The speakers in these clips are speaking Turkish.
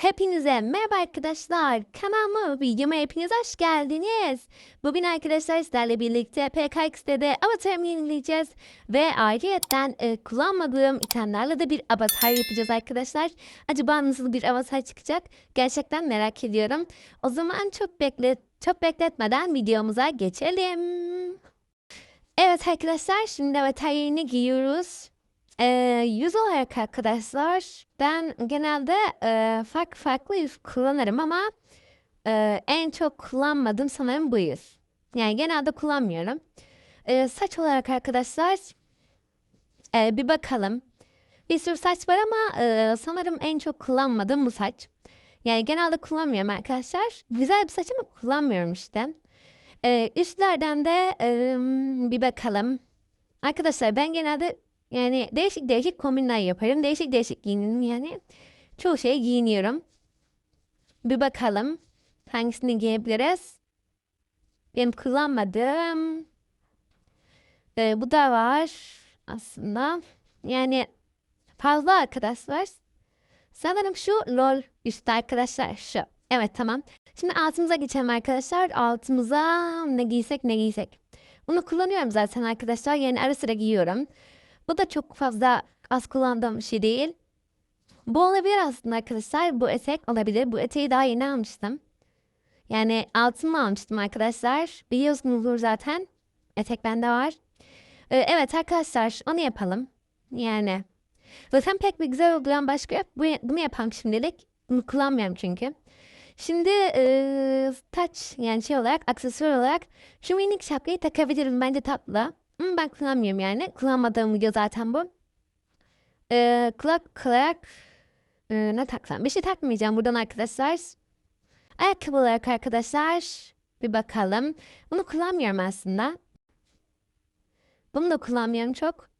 Hepinize merhaba arkadaşlar. Kanalıma videoma hepiniz hoş geldiniz. Bugün arkadaşlar sizlerle birlikte PKX'de de avatarımı yenileyeceğiz. Ve ayrıyeten e, kullanmadığım itemlerle de bir avatar yapacağız arkadaşlar. Acaba nasıl bir avatar çıkacak? Gerçekten merak ediyorum. O zaman çok beklet çok bekletmeden videomuza geçelim. Evet arkadaşlar şimdi avatar yerini giyiyoruz. Ee, yüz olarak arkadaşlar ben genelde e, farklı farklı yüz kullanırım ama e, en çok kullanmadığım sanırım bu yüz. Yani genelde kullanmıyorum. Ee, saç olarak arkadaşlar e, bir bakalım. Bir sürü saç var ama e, sanırım en çok kullanmadığım bu saç. Yani genelde kullanmıyorum arkadaşlar. Güzel bir saç ama kullanmıyorum işte. Ee, üstlerden de e, bir bakalım. Arkadaşlar ben genelde yani değişik değişik kombinler yaparım. Değişik değişik giyinirim yani. Çoğu şey giyiniyorum. Bir bakalım hangisini giyebiliriz. Benim kullanmadığım e, bu da var aslında. Yani fazla arkadaşlar. Sanırım şu lol üstü arkadaşlar şu. Evet tamam. Şimdi altımıza geçelim arkadaşlar. Altımıza ne giysek ne giysek. Bunu kullanıyorum zaten arkadaşlar. Yani ara sıra giyiyorum. Bu da çok fazla az kullandığım bir şey değil. Bu olabilir aslında arkadaşlar. Bu etek olabilir. Bu eteği daha yeni almıştım. Yani altını almıştım arkadaşlar. Biliyorsunuzdur zaten. Etek bende var. Ee, evet arkadaşlar onu yapalım. Yani zaten pek bir güzel uygulayan başka yok. Bu, bunu yapalım şimdilik. Bunu kullanmıyorum çünkü. Şimdi e, taç yani şey olarak aksesuar olarak şu minik şapkayı takabilirim bence tatlı. Ben kullanmıyorum yani. Kullanmadığım video zaten bu. Ee, kulak olarak e, ne taksam? Bir şey takmayacağım buradan arkadaşlar. Ayakkabı olarak arkadaşlar bir bakalım. Bunu kullanmıyorum aslında. Bunu da kullanmıyorum çok.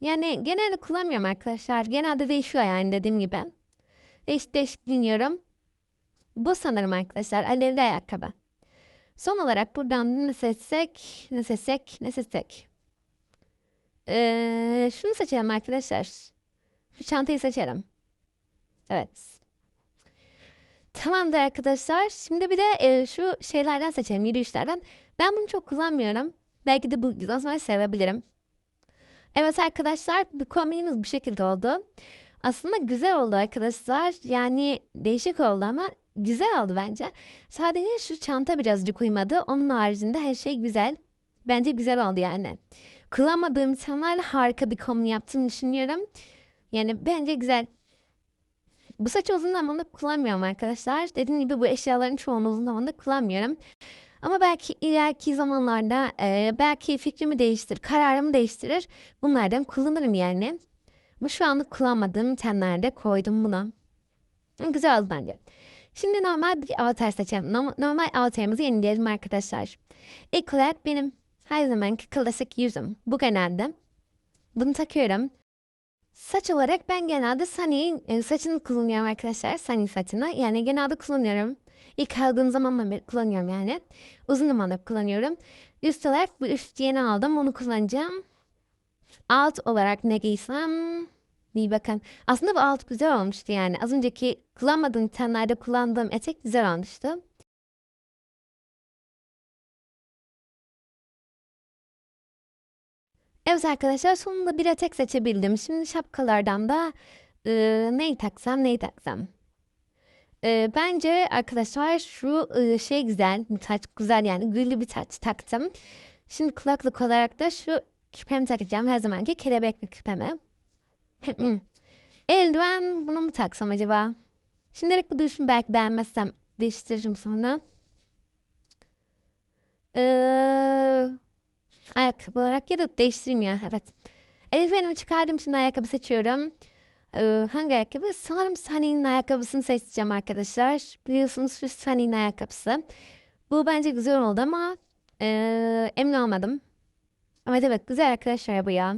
Yani genelde kullanmıyorum arkadaşlar. Genelde değişiyor yani dediğim gibi. Değişik değişik dinliyorum. Bu sanırım arkadaşlar alevli ayakkabı. Son olarak buradan ne seçsek, ne seçsek, ne seçsek. Ee, şunu seçelim arkadaşlar. Şu çantayı seçelim. Evet. Tamamdır arkadaşlar. Şimdi bir de e, şu şeylerden seçelim. Yürüyüşlerden. Ben bunu çok kullanmıyorum. Belki de bu yüzden sonra sevebilirim. Evet arkadaşlar bu kombinimiz bu şekilde oldu. Aslında güzel oldu arkadaşlar. Yani değişik oldu ama güzel oldu bence. Sadece şu çanta birazcık uymadı. Onun haricinde her şey güzel. Bence güzel oldu yani. Kullanmadığım insanlarla harika bir kombin yaptığını düşünüyorum. Yani bence güzel. Bu saç uzun zamanda kullanmıyorum arkadaşlar. Dediğim gibi bu eşyaların çoğunu uzun zamanda kullanmıyorum. Ama belki ileriki zamanlarda e, belki fikrimi değiştirir, kararımı değiştirir. Bunlardan kullanırım yani. Ama şu anlık kullanmadığım itemlerde koydum buna. Güzel oldu bence. Şimdi normal bir avatar seçelim. Normal avatarımızı yenileyelim arkadaşlar. İlk olarak benim her zamanki klasik yüzüm. Bu genelde. Bunu takıyorum. Saç olarak ben genelde Sunny'in e, saçını kullanıyorum arkadaşlar. Sunny saçını. Yani genelde kullanıyorum. İlk aldığım zaman ben kullanıyorum yani. Uzun zamandır kullanıyorum. Üst olarak bu üst yeni aldım. Onu kullanacağım. Alt olarak ne giysem? Bir bakın. Aslında bu alt güzel olmuştu yani. Az önceki kullanmadığım tenlerde kullandığım etek güzel olmuştu. Evet arkadaşlar sonunda bir etek seçebildim. Şimdi şapkalardan da e, neyi taksam neyi taksam. E, bence arkadaşlar şu e, şey güzel, bir taç güzel yani gülü bir taç taktım. Şimdi kulaklık olarak da şu küpemi takacağım her zamanki kelebekli küpemi. Eldiven bunu mu taksam acaba? Şimdilik bu dursun belki beğenmezsem değiştiririm sonra. Eee ayakkabı olarak ya da değiştireyim ya evet. Eldivenimi çıkardım şimdi ayakkabı seçiyorum. Ee, hangi ayakkabı? Sanırım Sunny'nin ayakkabısını seçeceğim arkadaşlar. Biliyorsunuz şu Sunny'nin ayakkabısı. Bu bence güzel oldu ama e, emin olmadım. Ama evet güzel arkadaşlar bu ya.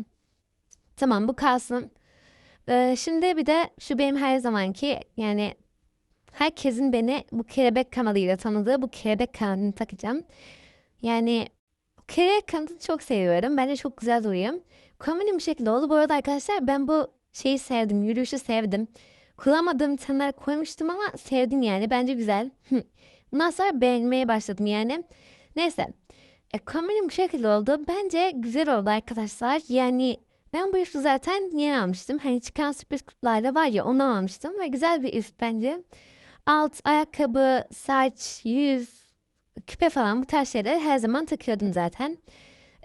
Tamam bu kalsın. Ee, şimdi bir de şu benim her zamanki yani herkesin beni bu kelebek kanalıyla tanıdığı bu kelebek kanalını takacağım. Yani kanadını çok seviyorum. Bence çok güzel duruyor. Kombinim bu şekilde oldu. Bu arada arkadaşlar ben bu şeyi sevdim. Yürüyüşü sevdim. kullanmadığım itemler koymuştum ama sevdim yani. Bence güzel. Bundan sonra beğenmeye başladım yani. Neyse. E, kombinim bu şekilde oldu. Bence güzel oldu arkadaşlar. Yani ben bu üstü zaten yeni almıştım. Hani çıkan sürpriz kutularda var ya onu almıştım. Ve güzel bir üst bence. Alt, ayakkabı, saç, yüz, küpe falan bu tarz şeyleri her zaman takıyordum zaten.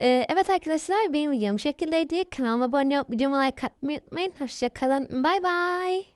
Ee, evet arkadaşlar benim videom bu şekildeydi. Kanalıma abone olup videomu like atmayı unutmayın. Hoşçakalın. Bay bay.